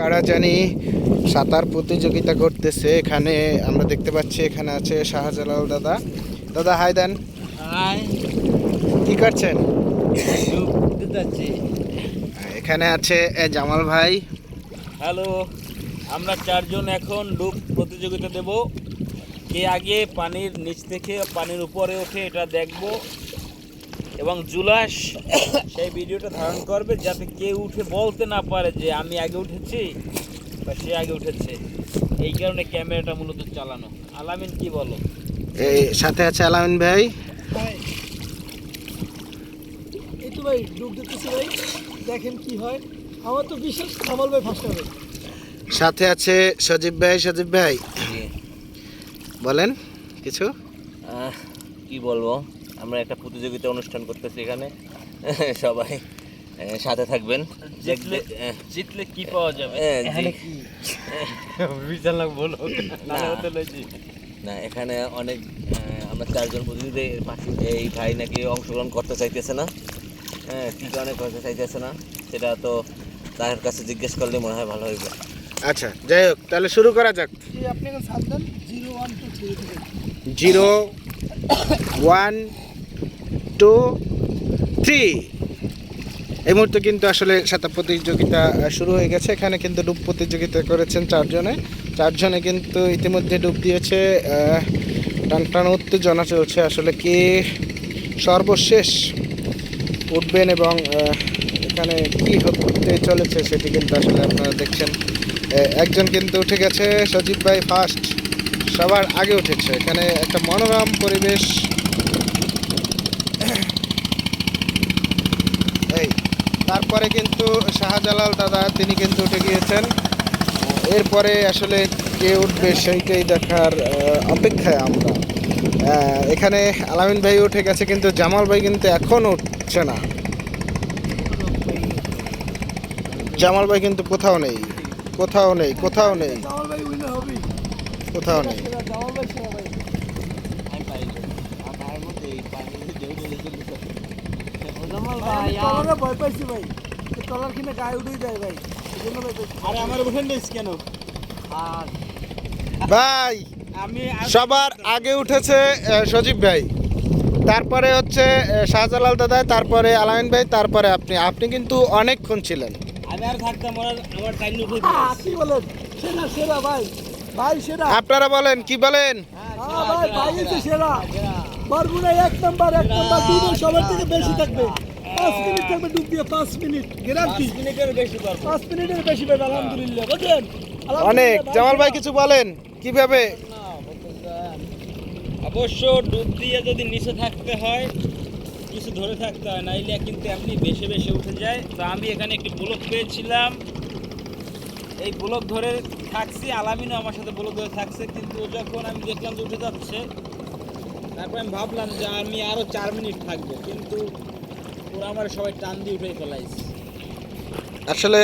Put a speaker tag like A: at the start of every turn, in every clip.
A: কারা জানি সাঁতার প্রতিযোগিতা করতেছে এখানে। আমরা দেখতে পাচ্ছি এখানে আছে শাহজালাল দাদা। দাদা হাই দেন কি করছেন? এখানে আছে জামাল ভাই।
B: হ্যালো আমরা চারজন এখন ডুব প্রতিযোগিতা দেব। কে আগে পানির নিচ থেকে পানির উপরে ওঠে এটা দেখব। এবং জুলাস সেই ভিডিওটা ধারণ করবে যাতে কেউ উঠে বলতে না পারে যে আমি আগে উঠেছি বা সে আগে উঠেছে। এই কারণে ক্যামেরাটা মূলত চালানো। আলামিন কি বলো?
A: এই সাথে আছে আলামিন ভাই।
C: এই তো ভাই ডুব দিতেছি ভাই। দেখেন কি হয়। আমার তো বিশ্বাস কামাল ভাই ফার্স্ট হবে।
A: সাথে আছে সজীব ভাই। সজীব ভাই বলেন কিছু?
B: কি বলব? আমরা একটা প্রতিযোগিতা অনুষ্ঠান করতেছি এখানে। সবাই সাথে থাকবেন। জিতলে জিতলে কি পাওয়া যাবে? বলো না। এখানে অনেক আমরা চারজন প্রতিযোগী এই ভাই নাকি অংশগ্রহণ করতে চাইতেছে না। হ্যাঁ কি কারণে করতে চাইতেছে না। সেটা তো তার কাছে জিজ্ঞেস করলে মনে হয় ভালো হইবে।
A: আচ্ছা যাই হোক তাহলে শুরু করা যাক।
C: আপনি zero one two
A: zero one two three এই মুহূর্তে কিন্তু আসলে সাঁতার প্রতিযোগিতা শুরু হয়ে গেছে। এখানে কিন্তু ডুব প্রতিযোগিতা করেছেন চারজনে। চারজনে কিন্তু ইতিমধ্যে ডুব দিয়েছে টান টান উত্তেজনা চলছে আসলে কে সর্বশেষ উঠবেন এবং এখানে কি হতে চলেছে সেটি কিন্তু আসলে আপনারা দেখছেন। একজন কিন্তু উঠে গেছে সজীব ভাই ফার্স্ট সবার আগে উঠেছে। এখানে একটা মনোরম পরিবেশ এই তারপরে কিন্তু শাহজালাল দাদা তিনি কিন্তু উঠে গিয়েছেন। এরপরে আসলে কে উঠবে সেইটাই দেখার অপেক্ষায় আমরা। এখানে আলামিন ভাই উঠে গেছে কিন্তু জামাল ভাই কিন্তু এখন উঠছে না। জামাল ভাই কিন্তু কোথাও নেই কোথাও নেই কোথাও নেই।
C: জামাল ভাই উইনার হবে
A: কোথাও নেই।
C: ভাই সেরা ভাই জামাল ভাই আমরা ভয় পাইছি ভাই। তলার কিনে গায়ে উঠেই যায় ভাই এই জন্য ভাই পাইছি।
B: আরে আমার ওখানে কেন?
C: আর
A: ভাই
B: আমি
A: সবার আগে উঠেছে সজীব ভাই। তারপরে হচ্ছে শাহজালাল দাদা তারপরে আলামিন ভাই তারপরে আপনি। আপনি কিন্তু অনেকক্ষণ ছিলেন।
B: আমি আর থাকতাম আমার আমার টাইম উঠে
C: কি বলেন সেরা সেরা ভাই। ভাই সেরা।
A: আপনারা বলেন কি বলেন?
C: হ্যাঁ ভাই ভাই সেরা। বরগুনা এক নাম্বার এক নাম্বার ডুবে সবার থেকে বেশি থাকবে। পাঁচ মিনিট থাকবে ডুব দিয়ে পাঁচ মিনিট গ্যারান্টি
B: মিনিটের বেশি
C: পাঁচ মিনিটের বেশি পাবে আলহামদুলিল্লাহ বুঝলেন?
A: অনেক। জামাল ভাই কিছু বলেন কীভাবে?
B: অবশ্য ডুব দিয়ে যদি নিচে থাকতে হয় কিছু ধরে থাকতে হয় নাইলে কিন্তু এমনি বেশি বেশি উঠে যায়। তো আমি এখানে একটি ব্লক পেয়েছিলাম। এই ব্লক ধরে থাকছি আলামিনও আমার সাথে ব্লক ধরে থাকছে কিন্তু যখন আমি দেখলাম যে উঠে যাচ্ছে তারপর আমি ভাবলাম যে আমি আরও চার মিনিট থাকব কিন্তু আমার সবাই
A: আসলে,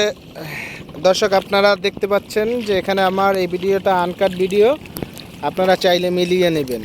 A: দর্শক, আপনারা দেখতে পাচ্ছেন যে এখানে আমার এই ভিডিওটা আনকাট ভিডিও আপনারা চাইলে মিলিয়ে নেবেন।